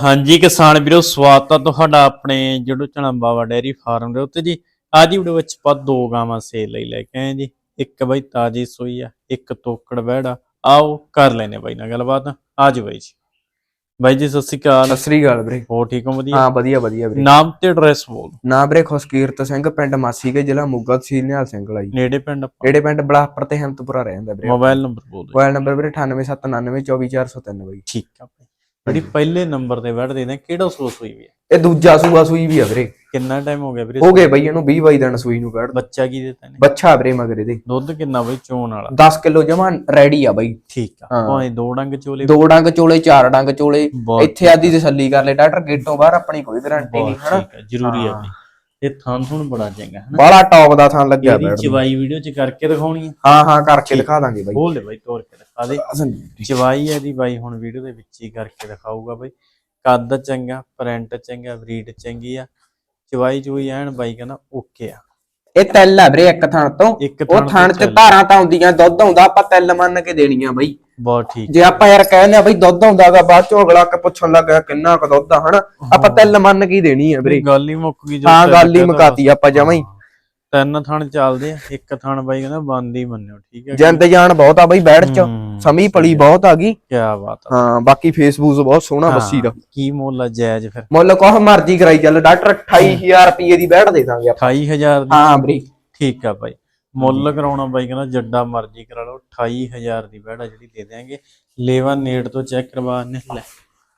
ਹਾਂਜੀ ਕਿਸਾਨ ਵੀਰੋ ਸਵਾਗਤ ਹੈ ਤੁਹਾਡਾ ਆਪਣੇ ਜਿਹੜੋ ਚਣਾ ਬਾਵਾ ਡੈਰੀ ਫਾਰਮ ਦੇ ਉੱਤੇ ਜੀ। ਅੱਜ ਦੀ ਵੀਡੀਓ ਵਿੱਚ ਆਪਾਂ ਦੋ ਗਾਵਾਂ ਸੇਲ ਲਈ ਲੈ ਕੇ ਆਏ ਜੀ। ਇੱਕ ਬਈ ਤਾਜੀ ਸੂਈ ਆ ਇੱਕ ਤੋਕੜ ਬਹਿੜਾ ਆਓ ਕਰ ਲੈਨੇ ਬਾਈ ਨਾਲ ਗੱਲਬਾਤ। ਆਜ ਬਾਈ ਜੀ। ਬਾਈ ਜੀ ਸਤਿ ਸ਼੍ਰੀ ਅਕਾਲ। ਸਤਿ ਸ੍ਰੀ ਅਕਾਲ ਵੀਰੇ। ਹੋ ਠੀਕ ਹੋ ਵਧੀਆ? ਹਾਂ ਵਧੀਆ ਵਧੀਆ ਵੀਰੇ। ਨਾਮ ਤੇ ਐਡਰੈਸ ਬੋਲ ਨਾ ਵੀਰੇ ਖੁਸ਼ਕੀਰਤ ਸਿੰਘ ਪਿੰਡ ਮਾਸੀ ਕੇ ਜ਼ਿਲ੍ਹਾ ਮੋਗਾ ਤਹਿਸੀਲ ਨਿਹਾਲ ਸਿੰਘ ਲਾਈ ਨੇੜੇ ਪਿੰਡ ਆਪਾਂ? ਜਿਹੜੇ ਪਿੰਡ ਬਲਾਹਪੁਰ ਤੇ ਹਮਤਪੁਰਾ ਰਹਿੰਦਾ ਵੀਰੇ ਮੋਬਾਈਲ ਨੰਬਰ ਬੋਲ। ਮੋਬਾਈਲ ਨੰਬਰ ਵੀਰੇ 9879924403 ਬਾਈ। ਠੀਕ ਆ ਬਾਈ। ਜਿਹੜੀ ਪਹਿਲੇ ਨੰਬਰ ਤੇ ਬੈਠਦੇ ਨੇ ਕਿਹੜਾ ਸੋਸ ਹੋਈ ਵੀ ਹੈ ਇਹ ਦੂਜਾ ਸੂਆ ਸੂਈ ਵੀ ਆ ਵੀਰੇ। ਕਿੰਨਾ ਟਾਈਮ ਹੋ ਗਿਆ ਵੀਰੇ ਹੋ ਗਏ ਬਈ ਇਹਨੂੰ 20 22 ਦਿਨ ਸੂਈ ਨੂੰ ਬੈਠ ਬੱਚਾ ਕੀ ਦਿੱਤਾ ਨੇ ਬੱਚਾ ਵੀਰੇ ਮਗਰ ਇਹਦੇ। ਦੁੱਧ ਕਿੰਨਾ ਬਈ ਚੋਣ ਵਾਲਾ? 10 ਕਿਲੋ ਜਮਾ ਰੈਡੀ ਆ ਬਾਈ। ਠੀਕ ਆ। ਭਾਵੇਂ ਦੋ ਡੰਗ ਚੋਲੇ ਦੋ ਡੰਗ ਚੋਲੇ ਚਾਰ ਡੰਗ ਚੋਲੇ। ਇੱਥੇ ਆਦੀ ਤਸੱਲੀ ਕਰ ਲੈ ਡਾਕਟਰ ਗੇਟੋਂ ਬਾਹਰ ਆਪਣੀ ਕੋਈ ਗਾਰੰਟੀ ਨਹੀਂ ਹਨਾ? ਜ਼ਰੂਰੀ ਹਾਂ। ਬਈ। ਇਹ ਥਾਂ ਥੁਣ ਬੜਾ ਚੰਗਾ ਹੈ ਨਾ ਬਾਹਲਾ ਟੌਪ ਦਾ ਥਾਂ ਲੱਗਿਆ ਇਹਦੀ ਬੈਠ ਚਵਾਈ ਵੀਡੀਓ ਚ ਕਰਕੇ ਦਿਖਾਉਣੀ ਹੈ ਹਾਂ ਹਾਂ ਕਰਕੇ ਦਿਖਾ ਦਾਂਗੇ ਬਾਈ। ਬੋਲ ਦੇ ਬਾਈ ਤੋਰ ਕੇ ਦਿਖਾ ਦੇ। ਚਵਾਈ ਇਹਦੀ ਬਾਈ ਹੁਣ ਵੀਡੀਓ ਦੇ ਵਿੱਚ ਹੀ ਕਰਕੇ ਦਿਖਾਊਗਾ ਬਾਈ। ਕੱਦ ਚੰਗਾ ਪ੍ਰਿੰਟ ਚੰਗਾ ਬਰੀਡ ਚੰਗੀ ਆ। ਚਵਾਈ ਚੂਈ ਐਨ ਬਾਈ ਕਹਿੰਦਾ ਓਕੇ ਆ। ਇਹ ਤਿਲ ਆ ਵੀਰੇ ਇੱਕ ਥਾਂ ਤੋਂ। ਇੱਕ ਉਹ ਥਣ ਚ ਧਾਰਾਂ ਤਾਂ ਆਉਂਦੀਆਂ ਦੁੱਧ ਆਉਂਦਾ ਆਪਾਂ ਤਿਲ ਮੰਨ ਕੇ ਦੇਣੀਆਂ ਬਈ। ਬਹੁਤ ਠੀਕ। ਜੇ ਆਪਾਂ ਯਾਰ ਕਹਿੰਦੇ ਆ ਬਈ ਦੁੱਧ ਆਉਂਦਾਗਾ ਬਾਅਦ ਚੋਂ ਅਗਲਾ ਕੇ ਪੁੱਛਣ ਲੱਗਾ ਕਿੰਨਾ ਕੁ ਦੁੱਧ ਆ ਹਨਾ? ਆਪਾਂ ਤਿਲ ਮੰਨ ਕੇ ਹੀ ਦੇਣੀ ਆ ਵੀਰੇ। ਗੱਲ ਹੀ ਮੁੱਕ ਗਈ ਜੋ ਹਾਂ ਤਿੰਨ ਗੱਲ ਹੀ ਤਾ ਮੁਕਾਤੀ ਆਪਾਂ ਜਮਾਂ ਹੀ। ਤਿੰਨ ਥਣ ਚੱਲਦੇ ਆ ਇੱਕ ਥਣ ਬਾਈ ਕਹਿੰਦਾ ਬੰਦ ਹੀ ਮੰਨਿਓ ਠੀਕ ਹੈ ਜਿੰਦ ਜਾਨ ਬਹੁਤ ਆ ਬਈ ਬੈੜ ਚ। ਹੂੰ, ਸਮੀ ਪਲੀ ਬਹੁਤ ਆ ਗਈ। ਕੀ ਬਾਤ ਆ। ਹਾਂ ਬਾਕੀ ਫੇਸਬੁੱਕ ਬਹੁਤ ਸੋਹਣਾ ਬੱਸੀ ਦਾ। ਕੀ ਮੁੱਲ ਆ ਜਾਇਜ਼ ਫਿਰ? ਮੁੱਲ ਕੋਹ ਮਰਜ਼ੀ ਕਰਾਈ ਚੱਲ ਡਾਕਟਰ 28000 ਰੁਪਏ ਦੀ ਬੈੜ ਦੇ ਦਾਂਗੇ ਆਪਾਂ। 28000 ਦੀ? ਹਾਂ ਵੀਰੇ ਠੀਕ ਆ ਬਾਈ। ਮੁੱਲ ਕਰਾਉਣਾ ਬਾਈ ਕਹਿੰਦਾ ਜੱਡਾ ਮਰਜ਼ੀ ਕਰਾ ਲਓ 28000 ਦੀ ਬੈੜਾ ਜਿਹੜੀ ਦੇ ਦੇਾਂਗੇ ਲੇਵਾ ਨੇੜ ਤੋਂ ਚੈੱਕ ਕਰਵਾ ਨੇ ਲੈ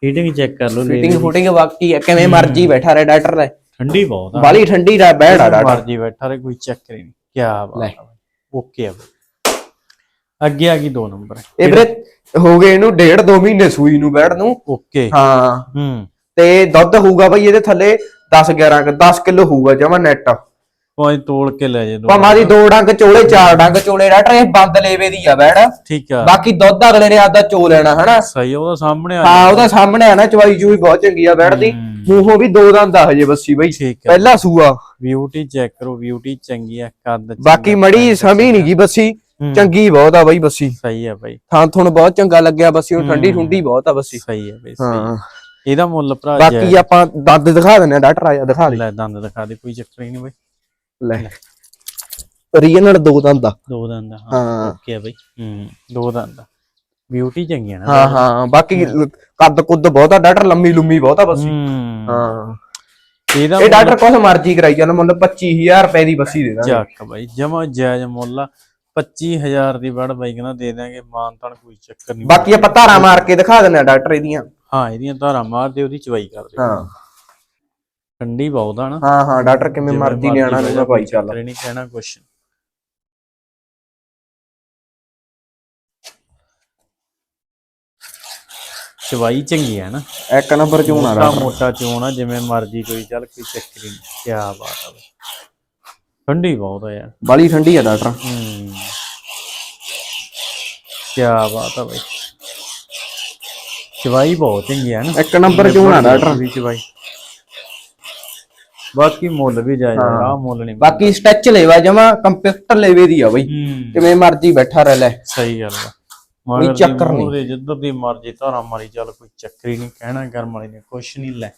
ਫੀਟਿੰਗ ਚੈੱਕ ਕਰ ਲਓ ਫਿਟਿੰਗ ਫੁਟਿੰਗ ਬਾਕੀ ਕਿਵੇਂ ਮਰਜ਼ੀ ਬੈਠਾ ਰਹੇ ਡਾਕਟਰ ਲੈ ਠੰਡੀ ਬਹੁਤ ਆ। ਬਾਲੀ ਠੰਡੀ ਦਾ ਆ ਡਾਕਟਰ। ਮਰਜ਼ੀ ਬੈਠਾ ਰੇ ਕੋਈ ਚੱਕਰ ਹੀ ਨਹੀਂ। ਕੀ ਬਾਤ ਓਕੇ ਆ ਅੱਗੇ ਆ ਗਈ ਦੋ ਨੰਬਰ। ਇਹ ਵੀਰੇ ਹੋ ਗਏ ਇਹਨੂੰ ਡੇਢ ਦੋ ਮਹੀਨੇ ਸੂਈ ਨੂੰ ਬੈੜ ਨੂੰ। ਓਕੇ। ਹਾਂ। ਹੂੰ। ਤੇ ਦੁੱਧ ਹੋਊਗਾ ਬਈ ਇਹਦੇ ਥੱਲੇ 10 11 10 ਕਿਲੋ ਹੋਊਗਾ ਜਮਾ ਨੈਟ ਕੋਈ ਤੋੜ ਕੇ ਲੈ ਜੇ ਦੋ। ਭਾਵੇਂ ਦੀ ਦੋ ਡੰਗ ਚੋਲੇ ਚਾਰ ਡੰਗ ਚੋਲੇ ਡਾਕਟਰ ਇਹ ਬੰਦ ਲੇਵੇ ਦੀ ਆ ਬੈੜ ਠੀਕ ਆ। ਬਾਕੀ ਦੁੱਧ ਅਗਲੇ ਨੇ ਆਦਾ ਚੋ ਲੈਣਾ ਹਨਾ? ਸਹੀ ਉਹਦਾ ਸਾਹਮਣੇ ਆ ਹਾਂ ਉਹਦਾ ਸਾਹਮਣੇ ਆ ਨਾ ਚਵਾਈ ਚੂਈ ਬਹੁਤ ਚੰਗੀ ਆ ਬੈੜ ਦੀ। ਮੂੰਹੋਂ ਵੀ ਦੋ ਦੰਦ ਆ ਹਜੇ ਬੱਸੀ ਬਈ। ਪਹਿਲਾ ਸੂਆ। ਬਿਊਟੀ ਚੈੱਕ ਕਰੋ ਬਿਊਟੀ ਚੰਗੀ ਆ ਕੱਦ ਬਾਕੀ ਮੜੀ ਸਮੀ ਨਹੀਂ ਗਈ ਬੱਸੀ। ਚੰਗੀ ਬਹੁਤ ਆ ਬਈ ਬੱਸੀ। ਸਹੀ ਆ ਬਾਈ। ਥਾਂ ਥੁਣ ਬਹੁਤ ਚੰਗਾ ਲੱਗਿਆ ਬੱਸੀ ਉਹ ਠੰਡੀ ਠੁੰਡੀ ਬਹੁਤ ਆ ਬੱਸੀ। ਸਹੀ ਆ ਬਾਈ ਆ। ਹਾਂ। ਇਹਦਾ ਮੁੱਲ ਭਰਾ ਬਾਕੀ ਆਪਾਂ ਦੰਦ ਦਿਖਾ ਦਿੰਨੇ ਆ ਡਾਕਟਰ ਆਇਆ ਦਿਖਾ ਦੇ। ਲੈ ਦੰਦ ਦਿਖਾ ਦੇ ਕੋਈ ਚੱਕਰ ਨਹੀਂ ਬਾਈ। ਲੈ। ਰੀਜਨਲ ਦੋ ਦੰਦ ਆ। ਦੋ ਦੰਦ ਆ, ਹਾਂ। ਓਕੇ ਆ ਬਾਈ। ਹੂੰ ਦੋ ਦੰਦ ਬਿਊਟੀ ਚੰਗੀ ਆ ਨਾ। ਹਾਂ ਹਾਂ ਬਾਕੀ ਕੱਦ ਕੁੱਦ ਬਹੁਤ ਆ ਡਾਕਟਰ ਲੰਮੀ ਲੁੰਮੀ ਬਹੁਤ ਆ ਬੱਸੀ। ਹੂੰ। ਇਹਦਾ ਇਹ ਡਾਕਟਰ ਕੁਛ ਮਰਜ਼ੀ ਕਰਾਈ ਚੱਲ ਮੁੱਲ 25000 ਰੁਪਏ ਦੀ ਬੱਸੀ ਦੇ ਦਾਂਗੇ। ਚੱਕ ਬਾਈ ਜਮਾ ਜਾਇਜ਼ ਮੁੱਲ ਆ। 25000 ਦੀ ਵੜ ਬਾਈ ਕਹਿੰਦਾ ਦੇ ਦਾਂਗੇ ਮਾਨ ਤਾਨ ਕੋਈ ਚੱਕਰ ਨਹੀਂ। ਬਾਕੀ ਆਪਾਂ ਧਾਰਾਂ ਮਾਰ ਕੇ ਦਿਖਾ ਦਿੰਨੇ ਆ ਡਾਕਟਰ ਇਹਦੀਆਂ। ਹਾਂ ਇਹਦੀਆਂ ਧਾਰਾਂ ਮਾਰਦੇ ਉਹਦੀ ਚਵਾਈ ਕਰਦੇ ਹਾਂ। ਠੰਡੀ ਬਹੁਤ ਆ ਨਾ। ਹਾਂ ਹਾਂ ਡਾਕਟਰ ਕਿਵੇਂ ਮਰਜ਼ੀ ਬਹਿ ਨੂੰ ਕੋਈ ਚੱਲ। ਹੀ ਨਹੀਂ ਕਹਿਣਾ ਕੁਛ ਚਵਾਈ ਚੰਗੀ ਆ ਨਾ। ਇੱਕ ਨੰਬਰ ਚੋਂ ਆ ਮੋਟਾ ਮੋਟਾ ਚੋਣ ਆ ਜਿਵੇਂ ਮਰਜ਼ੀ ਕੋਈ ਚੱਲ ਕੋਈ ਚੱਕਰ ਹੀ ਨਹੀਂ। ਕੀ ਬਾਤ ਆ ਬਈ। ਠੰਡੀ ਬਹੁਤ ਆ ਯਾਰ। ਬਾਲੀ ਠੰਡੀ ਆ ਡਾਕਟਰ। ਹੂੰ। ਕੀ ਬਾਤ ਆ ਬਈ। ਚਵਾਈ ਬਹੁਤ ਚੰਗੀ ਆ ਨਾ। ਇੱਕ ਨੰਬਰ ਚੋਂ ਆ ਡਾਕਟਰ? ਦੀ ਚਵਾਈ। ਬਾਕੀ ਮੁੱਲ ਵੀ ਜਾਇਜ਼ ਆ ਮੁੱਲ ਨਹੀਂ ਬਾਕੀ ਸਟੈਚ ਲੈਵਾ ਜਮਾ ਕੰਪਿਊਟਰ ਲੈਵੇ ਦੀ ਆ ਬਈ। ਕਿਵੇਂ ਮਰਜ਼ੀ ਬੈਠਾ ਰਹਿ ਲੈ। ਸਹੀ ਗੱਲ ਆ। ਕੋਈ ਚੱਕਰ ਨਹੀਂ। ਨਹੀਂ ਜਿੱਧਰ ਦੀ ਮਰਜ਼ੀ ਧਾਰਾ ਮਾਰੀ ਚੱਲ ਕੋਈ ਚੱਕਰ ਹੀ ਨਹੀਂ ਕਹਿਣਾ ਕਰਮ ਵਾਲੀ ਨੇ ਕੁਛ ਨਹੀਂ ਲੈ।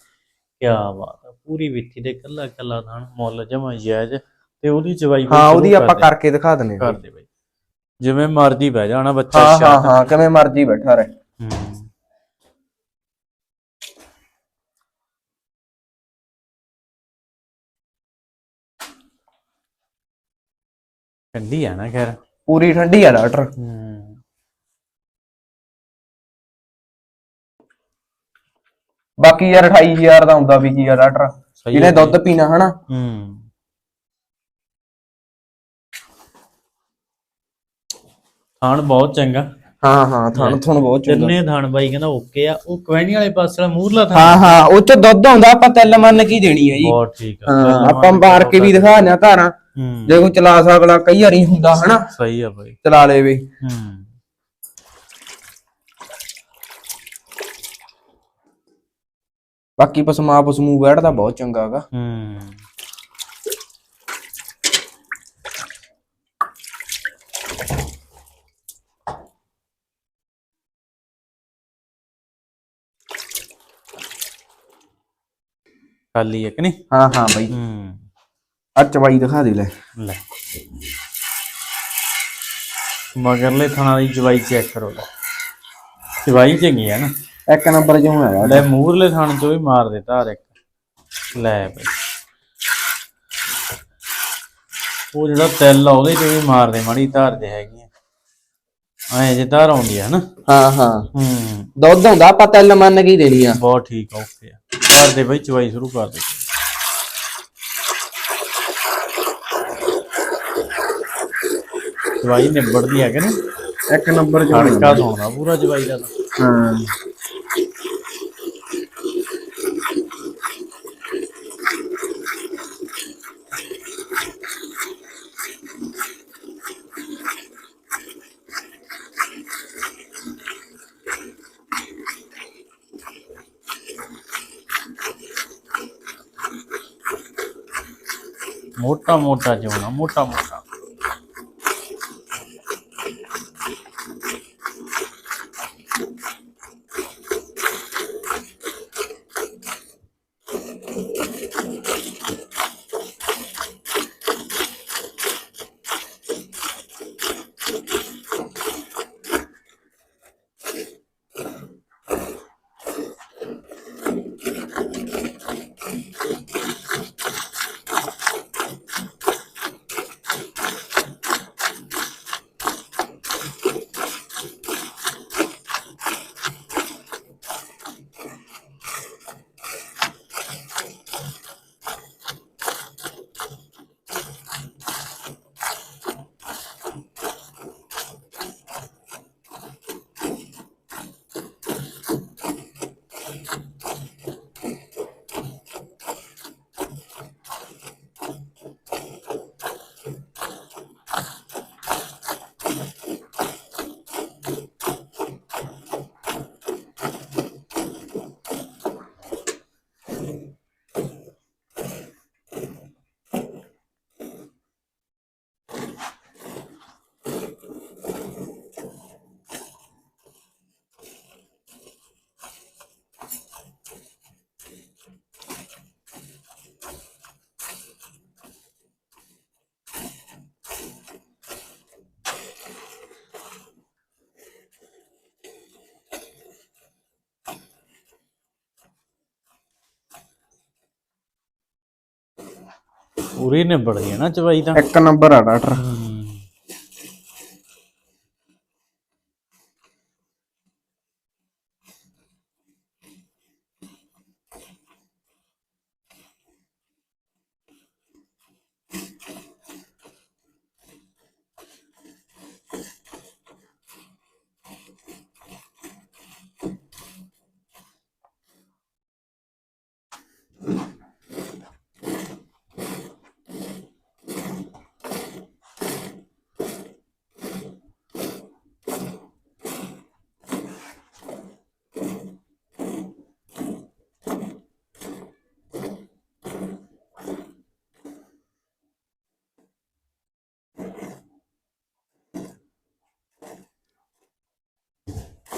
ਕੀ ਬਾਤ ਆ ਪੂਰੀ ਵਿੱਥੀ ਦੇ ਕੱਲਾ ਕੱਲਾ ਥਾਣ ਮੁੱਲ ਜਮਾ ਜਾਇਜ਼ ਤੇ ਉਹਦੀ ਚਵਾਈ ਹਾਂ ਉਹਦੀ ਆਪਾਂ ਕਰਕੇ ਦਿਖਾ ਦਿੰਨੇ ਆ ਕਰ ਦੇ ਬਈ। ਜਿਵੇਂ ਮਰਜ਼ੀ ਬਹਿ ਜਾਣਾ ਬੱਚਾ ਹਾਂ ਹਾਂ ਕਿਵੇਂ ਮਰਜ਼ੀ ਬੈਠਾ ਰਹਿ। ਹੂੰ। ਠੰਡੀ ਆ ਨਾ ਖੈਰ। ਪੂਰੀ ਠੰਡੀ ਆ ਡਾਕਟਰ। ਹੂੰ। ਬਾਕੀ ਯਾਰ 28000 ਦਾ ਹੁੰਦਾ ਵੀ ਕੀ ਆ ਡਾਕਟਰ। ਸਹੀ ਜਿਹਨੇ ਦੁੱਧ ਪੀਣਾ ਹਨਾ। ਹੂੰ। ਥਾਣ ਬਹੁਤ ਚੰਗਾ। ਹਾਂ ਹਾਂ ਥਣ ਥਣ ਬਹੁਤ ਚੰਗਾ। ਤਿੰਨੇ ਥਾਣ ਬਾਈ ਕਹਿੰਦਾ ਓਕੇ ਆ। ਉਹ ਕਵੈਣੀ ਵਾਲੇ ਪਾਸੇ ਵਾਲਾ ਮੂਰਲਾ ਥਾਣ ਹਾਂ ਹਾਂ ਉਹ ਚ ਦੁੱਧ ਆਉਂਦਾ ਆਪਾਂ ਤਿਲ ਮੰਨ ਕੀ ਦੇਣੀ ਆ ਜੀ। ਬਹੁਤ ਠੀਕ ਆ। ਹਾਂ ਆਪਾਂ ਮਾਰ ਕੇ ਵੀ ਦਿਖਾ ਦਿੰਨੇ ਆ ਧਾਰਾਂ। ਹੂੰ। ਜੇ ਕੋਈ ਚਲਾ ਸਕਦਾ ਕਈ ਵਾਰੀ ਹੁੰਦਾ ਹਨਾ? ਸਹੀ ਆ ਬਾਈ। ਚਲਾ ਲੇਵੇ। ਹੂੰ। ਬਾਕੀ ਪਸਮਾ ਪਸਮੂ ਬੈਠਦਾ ਬਹੁਤ ਚੰਗਾ ਹੈਗਾ। ਹੂੰ। ਖਾਲੀ ਹੈ ਕਿ ਨਹੀਂ? ਹਾਂ ਹਾਂ ਬਾਈ। ਹੂੰ। ਆ ਚਵਾਈ ਦਿਖਾ ਦੇ ਲੈ। ਲੈ। ਮਗਰਲੇ ਥਾਣਾ ਦੀ ਜਵਾਈ ਚੈੱਕ ਕਰੋ ਲੈ। ਜਵਾਈ ਚੰਗੀ ਹੈ ਨਾ। ਇੱਕ ਨੰਬਰ ਜਿਉਂ ਹੈਗਾ ਲੈ ਮੂਰਲੇ ਥਾਣ ਚੋਂ ਵੀ ਮਾਰ ਦੇ ਧਾਰ ਇੱਕ। ਲੈ ਬਈ। ਉਹ ਜਿਹੜਾ ਤਿਲ ਆ ਉਹਦੇ ਚੋਂ ਵੀ ਮਾਰ ਦੇ ਮਾੜੀ ਧਾਰ ਦੇ ਹੈਗੀ ਆ। ਐ ਜੇ ਧਾਰ ਆਉਂਦੀ ਹੈ ਨਾ। ਹਾਂ ਹਾਂ। ਹੂੰ। ਦੁੱਧ ਹੁੰਦਾ ਆਪਾਂ ਤਿੰਨ ਮੰਨ ਕੇ ਹੀ ਦੇਣੀ ਆ। ਬਹੁਤ ਠੀਕ ਆ ਓਕੇ ਆ। ਕਰ ਦੇ ਬਈ ਚਵਾਈ ਸ਼ੁਰੂ ਕਰ ਦੇ। ਚਵਾਈ ਨਿਬੜਦੀ ਹੈ ਕਿ ਨਹੀਂ ਇੱਕ ਨੰਬਰ ਜਿਉਂ ਹੜਕਾ ਸੌਂਦਾ ਪੂਰਾ ਚਵਾਈ ਦਾ ਤਾਂ। ਹਾਂ। ਮੋਟਾ ਮੋਟਾ ਜਿਉਣਾ ਮੋਟਾ ਮੋਟਾ ਪੂਰੀ ਨਿਬੜਦੀ ਹੈ ਨਾ ਚਵਾਈ ਤਾਂ। ਇੱਕ ਨੰਬਰ ਆ ਡਾਕਟਰ।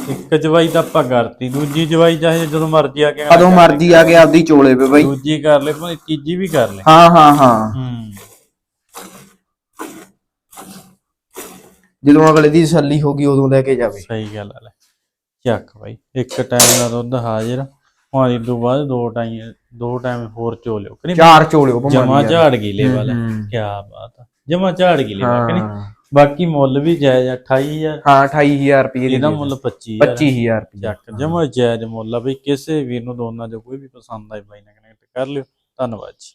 ਇੱਕ ਜਵਾਈ ਤਾਂ ਆਪਾਂ ਕਰਤੀ ਦੂਜੀ ਜਵਾਈ ਚਾਹੇ ਜਦੋਂ ਮਰਜ਼ੀ ਆ ਕੇ ਕਦੋਂ ਮਰਜ਼ੀ ਆ ਕੇ ਆਪਦੀ ਚੋਲੇ ਪੇ ਬਾਈ। ਦੂਜੀ ਕਰ ਲੈ ਭਾਵੇਂ ਤੀਜੀ ਵੀ ਕਰ ਲੈ ਹਾਂ ਹਾਂ ਹਾਂ। ਹੂੰ। ਜਦੋਂ ਅਗਲੇ ਦੀ ਤਸੱਲੀ ਹੋ ਗਈ ਉਦੋਂ ਲੈ ਕੇ ਜਾਵੇ। ਸਹੀ ਗੱਲ ਆ ਲੈ। ਚੱਕ ਬਾਈ ਇੱਕ ਟਾਈਮ ਦਾ ਦੁੱਧ ਹਾਜ਼ਰ ਹੁਣ ਇਹ ਤੋਂ ਬਾਅਦ ਦੋ ਟਾਈਮ ਦੋ ਟਾਈਮ ਹੋਰ ਚੋ ਲਿਓ ਕਿ ਨਹੀਂ? ਚਾਰ ਚੋਲਿਓ ਜਮਾ ਝਾੜ ਗਈ ਲੈਵਲ। ਕੀ ਬਾਤ ਆ। ਜਮਾ ਝਾੜ ਗਈ ਲੈਵਲ ਕਿ ਨਹੀਂ? ਹਾਂ। ਬਾਕੀ ਮੁੱਲ ਵੀ ਜਾਇਜ਼ ਆ, 28000 ਹਾਂ 28000 ਰੁਪਏ ਇਹਦਾ ਮੁੱਲ 25000 25000 ਰੁਪਏ ਚੱਕ ਜਮਾ ਜਾਇਜ਼ ਮੁੱਲ ਆ ਬਈ ਕਿਸੇ ਵੀਰ ਨੂੰ ਦੋਨਾਂ ਚੋਂ ਕੋਈ ਵੀ ਪਸੰਦ ਆਏ ਬਾਈ ਨਾਲ ਕਨੈਕਟ ਕਰ ਲਿਓ। ਧੰਨਵਾਦ ਜੀ।